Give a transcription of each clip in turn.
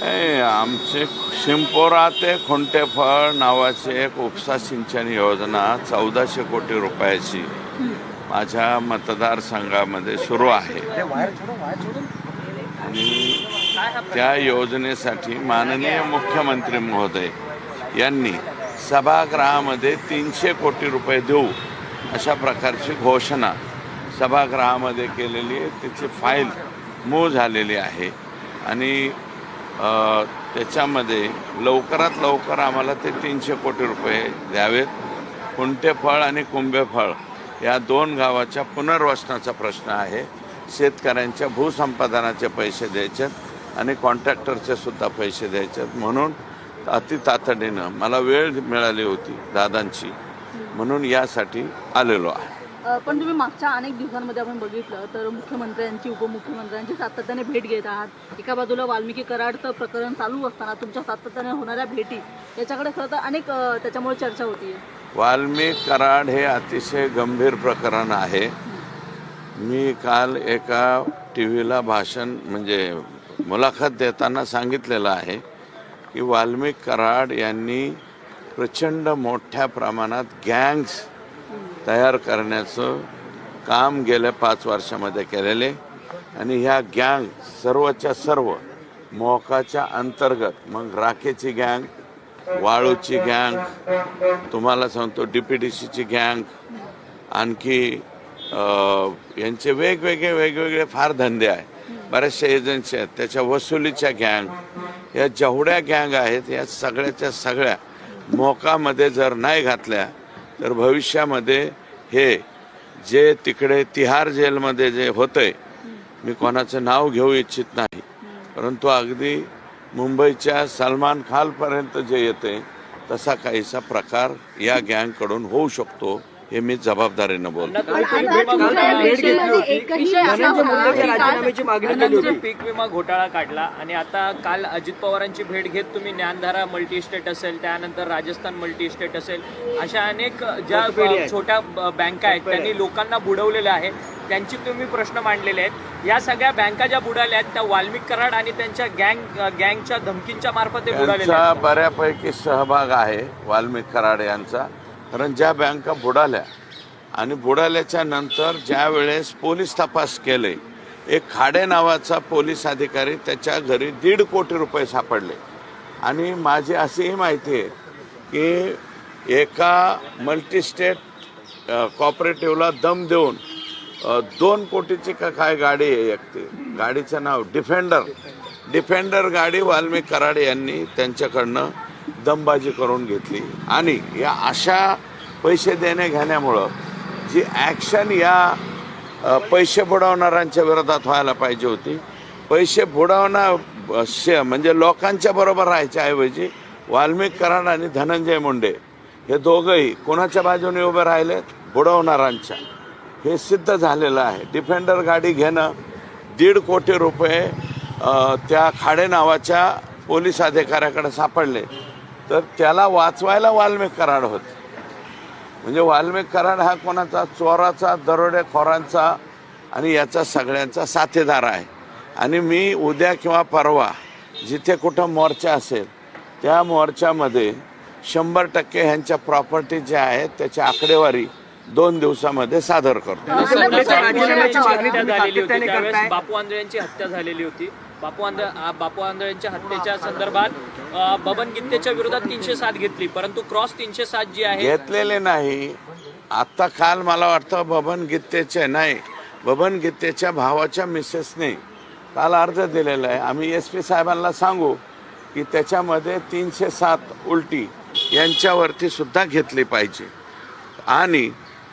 आमचे शिंपोरा ते खुंटेफळ नावाची एक उपसा सिंचन योजना चौदाशे कोटी रुपयाची माझ्या मतदारसंघामध्ये सुरू आहे. आणि त्या योजनेसाठी माननीय मुख्यमंत्री महोदय यांनी सभागृहामध्ये तीनशे कोटी रुपये देऊ अशा प्रकारची घोषणा सभागृहामध्ये केलेली आहे. त्याची फाईल मूळ झालेली आहे. आणि त्याच्यामध्ये लवकरात लवकर आम्हाला ते तीनशे कोटी रुपये द्यावेत. कुंटेफळ आणि कुंभेफळ या दोन गावाच्या पुनर्वसनाचा प्रश्न आहे. शेतकऱ्यांच्या भूसंपादनाचे पैसे द्यायचे आणि कॉन्ट्रॅक्टरचे सुद्धा पैसे द्यायचे म्हणून अति तातडीनं मला वेळ मिळाली होती दादांची. म्हणून यासाठी आलेलो आहे. पण तुम्ही मागच्या अनेक दिवसांमध्ये आपण बघितलं तर मुख्यमंत्र्यांची उपमुख्यमंत्र्यांची सातत्याने भेट घेत आहात. एका बाजूला वाल्मिकी कराडचं प्रकरण चालू असताना तुमच्या सातत्याने होणाऱ्या भेटी याच्याकडे खरं तर अनेक त्याच्यामुळे चर्चा होती वाल्मिक कराड हे अतिशय गंभीर प्रकरण आहे. मी काल एका टी व्हीला भाषण म्हणजे मुलाखत देताना सांगितलेलं आहे की वाल्मिक कराड यांनी प्रचंड मोठ्या प्रमाणात गँग्स तयार करण्याचं काम गेल्या पाच वर्षामध्ये केलेले आणि ह्या गँग सर्वच्या सर्व मोकाच्या अंतर्गत मग राखेची गँग वाळूची गँग तुम्हाला सांगतो डी पी डी सीची गँग आणखी यांचे वेगवेगळे वेगवेगळे फार धंदे आहे बऱ्याचशा एजन्सी आहेत. त्याच्या वसुलीच्या गँग या जेवढ्या गँग आहेत या सगळ्याच्या सगळ्या मोकामध्ये जर नाही घातल्या तर भविष्यामध्ये हे जे तिकडे तिहार जेलमध्ये जे होतंय मी कोणाचं नाव घेऊ इच्छित नाही. परंतु अगदी मुंबईच्या सलमान खालपर्यंत जे येते तसा काहीसा प्रकार या गँगकडून होऊ शकतो. हे मी जबाबदारीनं बोलतो राजीनाम्याची मागणी केली होती पीक विमा घोटाळा काढला आणि आता काल अजित पवारांची भेट घेत तुम्ही ज्ञानधारा मल्टी इस्टेट असेल त्यानंतर राजस्थान मल्टी इस्टेट असेल अशा अनेक ज्या छोट्या बँका आहेत त्यांनी लोकांना बुडवलेलं आहे त्यांची तुम्ही प्रश्न मांडलेले आहेत या सगळ्या बँका ज्या बुडाल्या आहेत त्या वाल्मिक कराड आणि त्यांच्या गँग गँगच्या धमकींच्या मार्फत ते आहेत बऱ्यापैकी सहभाग आहे वाल्मिक कराड यांचा कारण ज्या बँका बुडाल्या आणि बुडाल्याच्या नंतर ज्या वेळेस पोलीस तपास केले एक खाडे नावाचा पोलीस अधिकारी त्याच्या घरी दीड कोटी रुपये सापडले. आणि माझी अशीही माहिती आहे की एका मल्टीस्टेट कॉपरेटिव्हला दम देऊन दोन कोटीची का काय गाडी आहे एक ती गाडीचं नाव डिफेंडर. डिफेंडर गाडी वाल्मिक कराड यांनी त्यांच्याकडनं दमबाजी करून घेतली. आणि या अशा पैसे देणे घेण्यामुळं जी ॲक्शन या पैसे बुडवणाऱ्यांच्या विरोधात व्हायला पाहिजे होती. पैसे बुडवणं शे म्हणजे लोकांच्या बरोबर राहायच्या ऐवजी वाल्मिक कराड आणि धनंजय मुंडे हे दोघंही कोणाच्या बाजूने उभे राहिलेत बुडवणाऱ्यांच्या. हे सिद्ध झालेलं आहे. डिफेंडर गाडी घेणं दीड कोटी रुपये त्या खाडे नावाच्या पोलीस अधिकाऱ्याकडे सापडले. तर त्याला वाचवायला वाल्मिक कराड होते. म्हणजे वाल्मिक कराड हा कोणाचा? चोराचा दरोडेखोरांचा आणि याचा सगळ्यांचा साथीदार आहे. आणि मी उद्या किंवा परवा जिथे कुठं मोर्चा असेल त्या मोर्चामध्ये शंभर टक्के ह्यांच्या प्रॉपर्टी ज्या आहेत त्याची आकडेवारी दोन दिवसामध्ये सादर करतो. राजीनाम्याची हत्या झालेली होती. त्यावेळेस बापू आंधळे यांची हत्या झालेली होती. बापू आंधळे बापू आंधळे यांच्या हत्येच्या संदर्भात बबन गित्तेच्या विरोधात तीनशे सात घेतली परंतु क्रॉस तीनशे सात जी आहे घेतलेले नाही. आता काल मला वाटतं बबन गीतेचे नाही. बबन गीतेच्या भावाच्या मिसेसने काल अर्ज दिलेला आहे. आम्ही एस पी साहेबांना सांगू की त्याच्यामध्ये तीनशे सात उलटी यांच्यावरती सुद्धा घेतली पाहिजे. आणि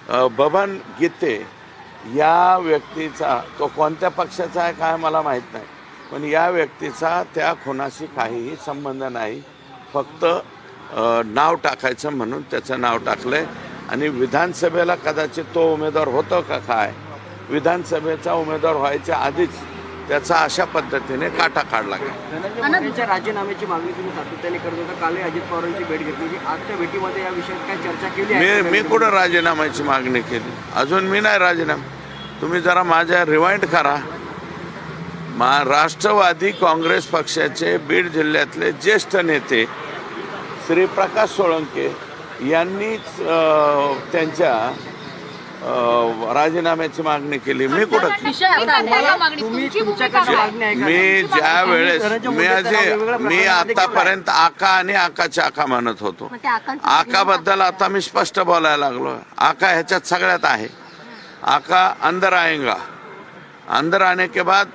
अ, बबन गीते या व्यक्तीचा तो कोणत्या पक्षाचा आहे काय मला माहीत नाही. पण या व्यक्तीचा त्या खुनाशी काहीही संबंध नाही. फक्त नाव टाकायचं म्हणून त्याचं नाव टाकलंय. आणि विधानसभेला कदाचित तो उमेदवार होतो का काय? विधानसभेचा उमेदवार व्हायच्या आधीच त्याचा अशा पद्धतीने काटा काढला गेला. राजीनाम्याची मागणी तुम्ही सातत्याने करत होता. कालही अजित पवारांची भेट घेतली आजच्या भेटीमध्ये या विषयात काय चर्चा केली आहे? मी मी कुठं राजीनाम्याची मागणी केली? अजून मी नाही राजीनामा. तुम्ही जरा माझ्या रिवाइंड करा. मा राष्ट्रवादी काँग्रेस पक्षाचे बीड जिल्ह्यातले ज्येष्ठ नेते श्री प्रकाश सोळंके यांनीच त्यांच्या राजीनाम्याची मागणी केली. मी कुठं? असा? मी ज्या वेळेस मी वेगवेगळ्या मी आतापर्यंत आका आणि आकाच्या आका म्हणत होतो. आकाबद्दल आता मी स्पष्ट बोलायला लागलो आका ह्याच्यात सगळ्यात आहे. आका अंदर आएगा अंदर आने के बाद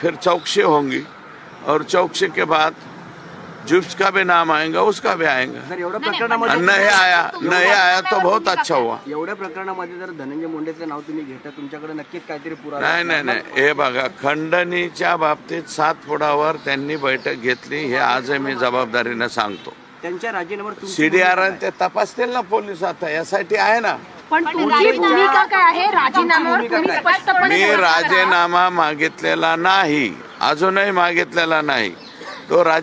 फिर चौकसी होंगी और चौकसी के बाद जिसका भी नाम आएगा उसका भी आएगा। एवढ्या और प्रकरणामध्ये नहीं आया नहीं आया तो बहुत अच्छा हुआ। एवढ्या प्रकरणामध्ये जर धनंजय मुंडेचं नाव तुम्ही घेता तुमच्याकडे नक्कीच काहीतरी पुरावा नाही नाही नाही. हे बघा खंडणीच्या बाबतीत सात फुटावर त्यांनी बैठक घेतली हे आजही मी जबाबदारीनं सांगतो. त्यांच्या राजीनाम्यावर तुमची सीडीआर ते तपासतील ना पोलीस आता यासाठी आहे ना. पण तुमची भूमिका काय आहे? राजीनाम्यावर तुम्ही स्पष्टपणे मी बोलता? राजीनामा मागितलेला नाही. अजूनही मागितलेला नाही. तो राज